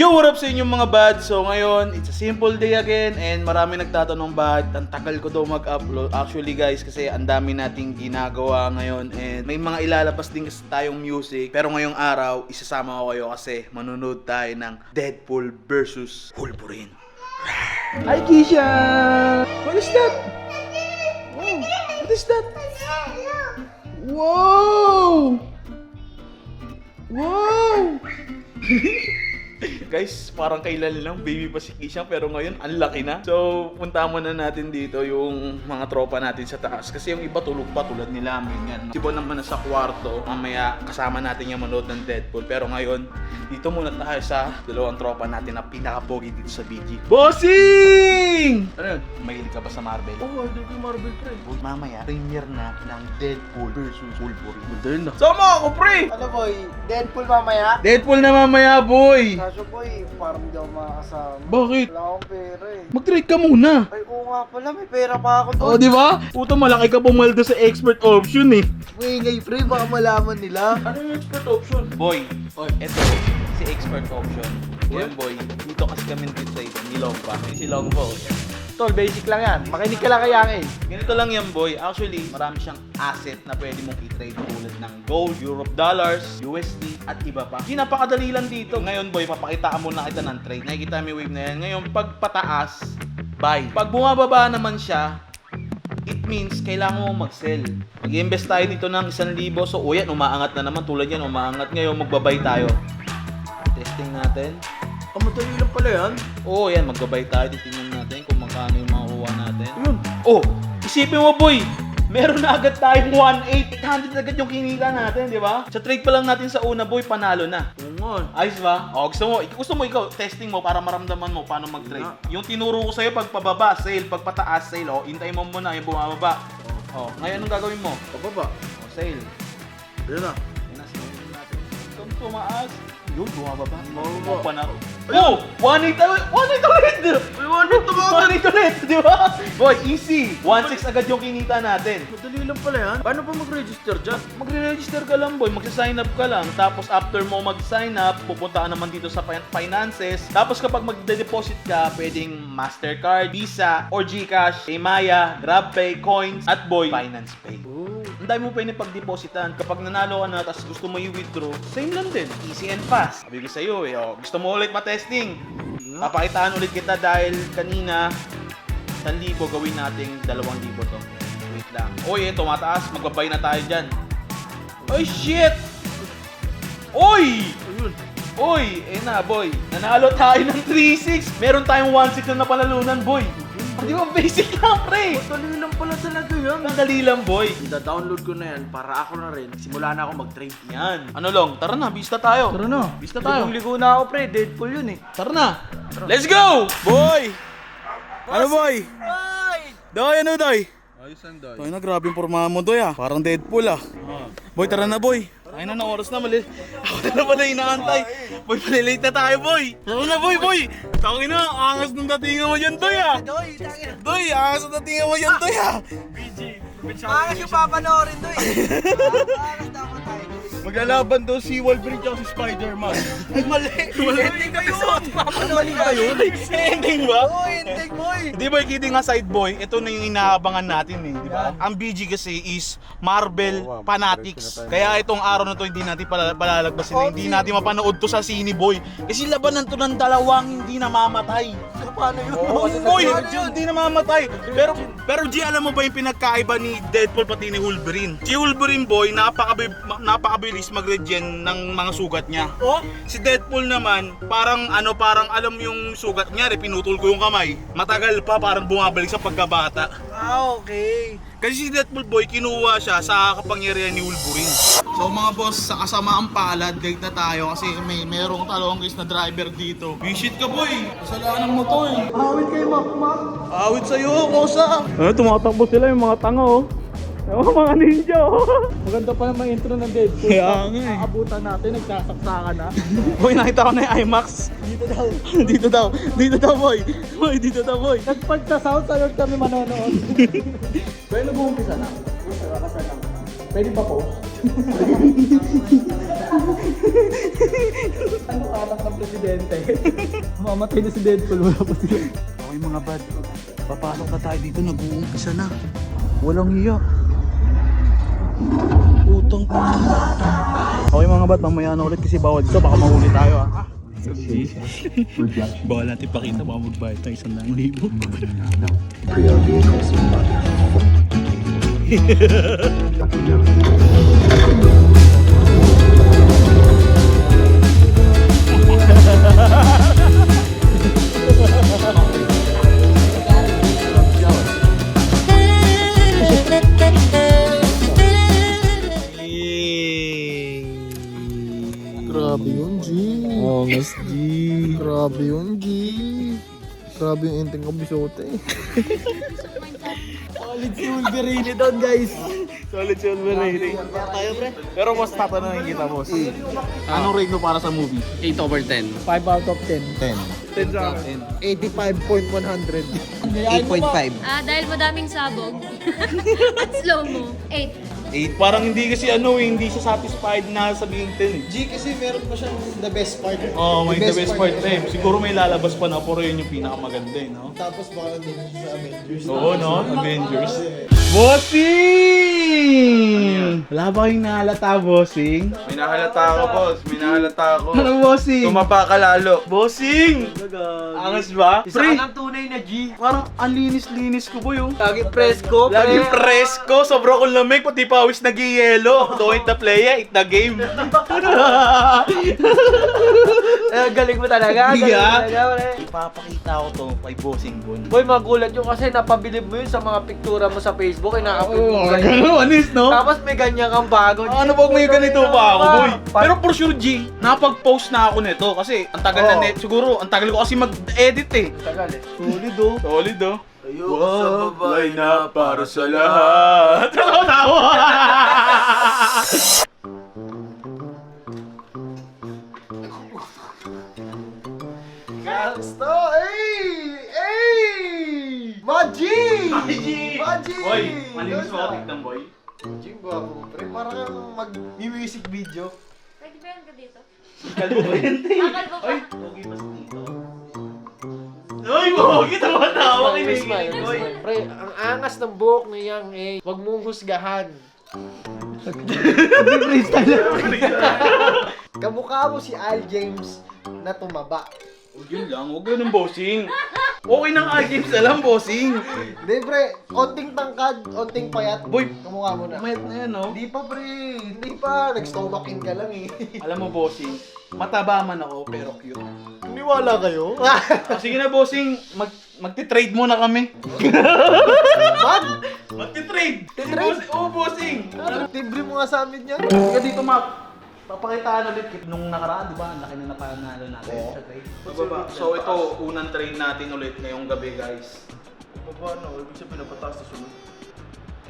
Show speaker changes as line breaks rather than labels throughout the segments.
Yo, what up sa inyong mga bad? So ngayon, it's a simple day again and marami nagtatanong bakit ang tagal ko daw mag-upload. Actually guys, kasi ang dami nating ginagawa ngayon and may mga ilalabas din kasi tayong music. Pero ngayong araw, isasama ko kayo kasi manunod tayo ng Deadpool versus Wolverine. Hi Keisha! What is that? Oh, what is that? Wow! Wow! Guys, parang kailan lang baby pa si Kisha pero ngayon ang laki na. So, punta muna natin dito yung mga tropa natin sa taas kasi yung iba tulog pa tulad nila amin yan. Si Bon naman nasa kwarto, mamaya kasama natin yung manood ng Deadpool. Pero ngayon, dito muna tayo sa dalawang tropa natin na pinaka-pogi dito sa BG. Bossing! Ano yun? Mahilig ka ba sa Marvel?
Oo, oh, hindi ko Marvel pre.
Mamaya, premiere na ng Deadpool versus Wolverine.
Madali na.
Sama ako, pre!
Ano boy? Deadpool mamaya?
Deadpool na mamaya, boy!
Kaso boy, parang hindi ako makakasama.
Bakit?
Wala akong pera eh.
Mag-trade ka muna.
Ay oo nga pala, may pera pa ako
Oh,
doon.
di ba? Puta, malaki ka pumaldo sa expert option eh.
Uy, ngay pre, baka malaman nila.
Ano yung expert option? Boy, oh, eto, si expert option. Yan boy, dito kasi kami dito sa ito, ni Longpa. Si Longpo.
Tol, basic lang yan. Makinig ka lang kaya eh.
Ganito lang yan boy. Actually, marami siyang asset na pwede mong i-trade tulad ng gold, Europe dollars, USD, at iba pa. Hindi napakadali lang dito. Ngayon boy, papakitaan muna kita ng trade. Nakikita mo yung wave na yan. Ngayon, pag pataas, buy. Pag bumababa naman siya, it means kailangan mo mag-sell. Mag-invest tayo dito ng 1,000. So, o yan, umaangat na naman. Tulad yan, umaangat. Ngayon, magbabay tayo. Testing natin.
Ang madali lang pala yan.
Oo, yan, magbabay tayo. Titingnan natin kung magkano yung makukuha natin. Yun. Oh, isipin mo, boy. Meron na agad tayong 1,800 800 agad yung kinita natin, di ba? Sa trade pa lang natin sa una, boy, panalo na.
Nga.
Ayos ba? O, gusto mo, gusto mo ikaw, testing mo para maramdaman mo paano mag-trade. Yung tinuro ko sa'yo, pag pababa, sale, pag pataas, sale, o, hintay mo muna yung bumababa. O, ngayon anong gagawin mo?
Pababa.
O, sale.
Ayun na.
Yan na, sale natin. Itong tumaas. Yun, bumababa.
Bumababa.
Pa na. Oh! 1.8 ulit! 1.8 ulit!
Uy, ano ito mga?
1.8 ulit! Di ba? Boy, easy! 1.6 agad yung kinita natin.
Madali lang pala yan. Paano pa mag-register dyan?
Magre-register ka lang boy, magsa-sign up ka lang. Tapos after mo mag-sign up, pupunta ka naman dito sa fin- finances. Tapos kapag magde-deposit ka, pwedeng Mastercard, Visa, or GCash, Paymaya, GrabPay, Coins, at boy, Finance Pay. Dami mo pwede pagdepositan. Kapag nanalo ka na, tapos gusto mo i-withdraw, same lang din. Easy and fast. Sabi ko sa'yo eh, oh, gusto mo ulit matesting. Papakitaan ulit kita dahil kanina, 1,000 gawin nating 2,000 to. Wait lang. Oy, eh, tumataas. Magbabay na tayo dyan. Oy, shit! Oy! Oy! Eh na, boy. Nanalo tayo ng 3-6. Meron tayong 1-6 na napanalunan, boy. Di ba basic lang, pre?
Madali lang pala talaga yan.
Ang dali lang, boy.
Ida-download ko na yan para ako na rin. Simula na ako mag-trade.
Yan. Ano long? Tara na, bista tayo.
Tara na.
Bista tayo.
Ligo na ako pre, Deadpool yun eh.
Tara na. Let's go! Boy! Ano boy? Doy, ano doy?
Ayos ang dahil.
Toy na, grabe yung pormahan mo doy ah. Parang Deadpool ah. Boy, tara na boy. Ay na, na oras na mali. Ako na naman na inaantay. Boy, palilate na tayo boy. Tara na boy, boy. Tawag na, angas ng datingan mo yan doy ah.
Doy, tangin.
Doy, angas ng datingan mo yan doy ah.
Angas yung papanoorin doy. Angas dapat tayo doy.
Maglalaban daw si Wolverine at si Spider-Man.
Ay, mali. Ending ba yun? Mali ba yun?
Ending ba?
Oo, ending boy.
Di ba kidding aside boy, ito na yung inaabangan natin eh, di ba? Ang BG kasi is Marvel Fanatics. Kaya itong araw na to hindi natin pala- palalagpasin na hindi natin mapanood to sa Sine Boy. Kasi labanan to ng dalawang hindi namamatay.
Paano yun?
Oo, boy, hindi namamatay. Pero pero G, alam mo ba yung pinagkaiba ni Deadpool pati ni Wolverine? Si Wolverine boy, napakabi, napakabilis mag-regen ng mga sugat niya.
Oh?
Si Deadpool naman, parang ano, parang alam yung sugat niya, pinutol ko yung kamay. Matagal pa, parang bumabalik sa pagkabata.
Ah, okay.
Kasi si Deadpool boy, kinuha siya sa kapangyarihan ni Wolverine. So mga boss, sa kasamaang palad, guide na tayo kasi may merong talong guys na driver dito. Visit ka boy! Kasalanan mo to eh.
Awit kay Mac Mac.
Awit sa'yo, kosa!
Ano, tumatakbo sila yung mga tanga oh. Yung mga ninja oh. Maganda pa naman intro ng Deadpool.
Kaya nga eh.
Abutan natin, nagsasaksakan na.
Boy, nakita ko na yung IMAX.
Dito daw.
dito daw, dito daw boy. Boy, dito daw boy.
Nagpag sa South Salon kami manonood. Pwede mo umpisa na. Pwede pa post? ano anak ng presidente? Mamatay na si Deadpool, wala pa sila.
Okay mga bad, papasok na tayo dito, nag-uumpisa na. Walang iya. Utang Okay mga bad, mamaya na ulit kasi bawal dito, baka mahuli tayo ah. Bawal natin pakita, baka magbayad tayo isang daang libo.
Grabe yun, G.
Oh, Miss G.
Grabe yun, G. Grabe yung inting kabisote.
Solid si Wolverine doon, guys. Solid si Wolverine. Tayo, pre. Pero boss, tatanungin kita, boss. Anong rate mo para sa movie?
8 over 10.
5 out of 10.
10.
10 sa akin.
85.100.
8.5.
Ah, dahil madaming sabog at slow mo. 8.
8. Parang hindi kasi ano eh, hindi siya satisfied na sabihin 10 eh.
G kasi meron pa siyang the best part.
Oo, oh, may the best part eh. Siguro may lalabas pa na, pero yun yung pinakamaganda eh, no?
Tapos baka din sa Avengers.
Oo, no? Avengers. Bossing! Wala ba kayong nahalata, bossing?
May nahalata ako, boss. May nahalata ako.
Ano, bossing?
Tumaba ka lalo.
Bossing! Angas ba?
Isa
Pre,
ka ng tunay na G.
parang ang linis-linis ko po yung.
Lagi presko,
Lagi presko, sobra kong lamig, pati pawis nag-yelo. Don't the play, eat the game.
Eh, galing mo talaga.
Hindi
galing mo
ah.
talaga, pre.
Ipapakita ko to kay Bossing Bon.
Boy, magulat yun kasi napabilib mo yun sa mga piktura mo sa Facebook. Ina-upload mo ganyan.
Ganun, anis, no?
Tapos may ganyan kang bago. G.
Ano pag may ganito pa ako, boy?
Pa-
Pero for sure, G, napag-post na ako nito kasi ang tagal na
Oo.
net. Siguro, ang tagal ko kasi mag-edit eh.
Tagal eh.
Solid oh. Solid oh.
Ayoko sa babae na para sa lahat.
Tawa tawa.
Gangsta! Ey! Ey! Maji! Maji!
Boy, malinis mo ako tignan, boy.
G, gwapo. Pre, parang kang mag-music video.
Pwede ba yan ka dito?
Kalbo ba yan, te?
Ah?
Ay, pogi mas dito. Ay, pogi tawa tawa
Smile,
kinikilig,
smile,
boy.
Pre, ang angas ng buhok ni Yang eh. Huwag mong husgahan. Kamukha mo si Al James na tumaba.
Huwag yun lang, huwag ganun, bossing. Okay nang James na lang, bossing.
Hindi, pre. Onting tangkad, onting payat.
Boy,
Kamukha mo na.
Mayat na yan, no?
Hindi pa, pre. Hindi pa. Nag-stomach in ka lang eh.
Alam mo, bossing, mataba man ako, pero cute.
Niwala kayo?
Ah, sige na, bossing, mag magti-trade muna kami.
Mag!
Magti-trade!
Titrade?
Bossing- Oo, bossing!
Tibre mo nga sa amin yan.
Sige dito, Mac. Papakitaan ulit kit nung nakaraan, di ba? Ang laki na napanalo natin sa trade. So ito, unang trade natin ulit ngayong gabi, guys.
Baba na, ibig sabihin napataas na sunod.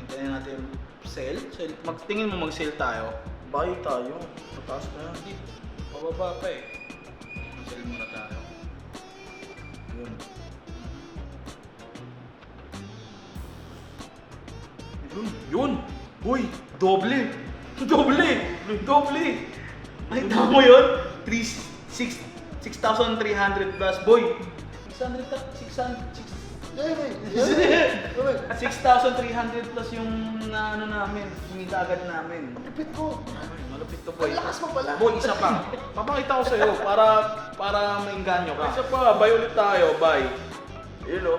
Hintayin natin sell. sell. Magtingin mo mag-sell tayo.
Buy tayo. Pataas na yan.
Hindi, pababa pa eh. Mag-sell muna tayo.
Yun.
Yun, yun! Uy, doble! Doble! Doble! Ay, tama mo yun? 3, 6, 6,300 plus. Boy! 600, ta- 600, 6,300 plus yung na ano namin, kumita agad namin.
Lipit ko.
Ay, malapit to boy.
Ang lakas mo pala.
Boy, isa pa. Papakita ko sa'yo para para mainganyo ka. Isa pa, buy ulit tayo, buy.
Yun o.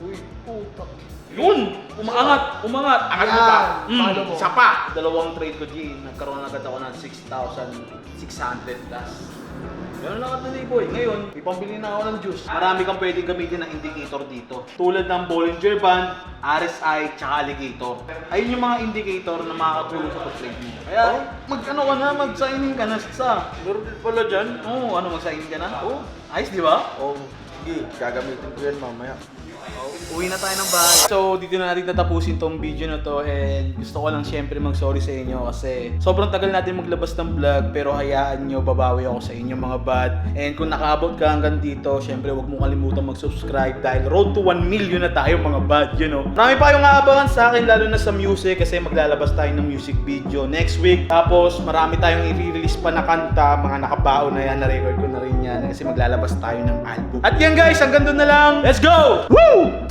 Uy, putak.
Yun! Umaangat! Umangat! Angat mo pa!
Yan,
Mm,
follow mo.
isa pa! Dalawang trade ko, G. Nagkaroon agad ako ng 6,600 plus. Ganun lang at boy. Ngayon, ipambili na ako ng juice. Marami kang pwedeng gamitin ng indicator dito. Tulad ng Bollinger Band, RSI, tsaka Alligator. Ayun yung mga indicator na makakatulong sa pag-trade mo. Kaya, mag-ano ka na, mag-signing ka na sa...
Meron din pala dyan.
Oo, ano, mag-sign ka na? Oo. Ayos, di ba?
Oh, sige, gagamitin ko yan mamaya.
Uwi na tayo ng bahay. So, dito na natin tatapusin tong video na to and gusto ko lang syempre mag-sorry sa inyo kasi sobrang tagal natin maglabas ng vlog pero hayaan nyo, babawi ako sa inyo mga bad. And kung nakaabot ka hanggang dito, syempre wag mo kalimutan mag-subscribe dahil road to 1 million na tayo mga bad, you know. Marami pa yung aabangan sa akin lalo na sa music kasi maglalabas tayo ng music video next week. Tapos marami tayong i-release pa na kanta, mga nakabaon na yan, na-record ko na rin yan kasi maglalabas tayo ng album. At yan guys, hanggang doon na lang. Let's go! Woo!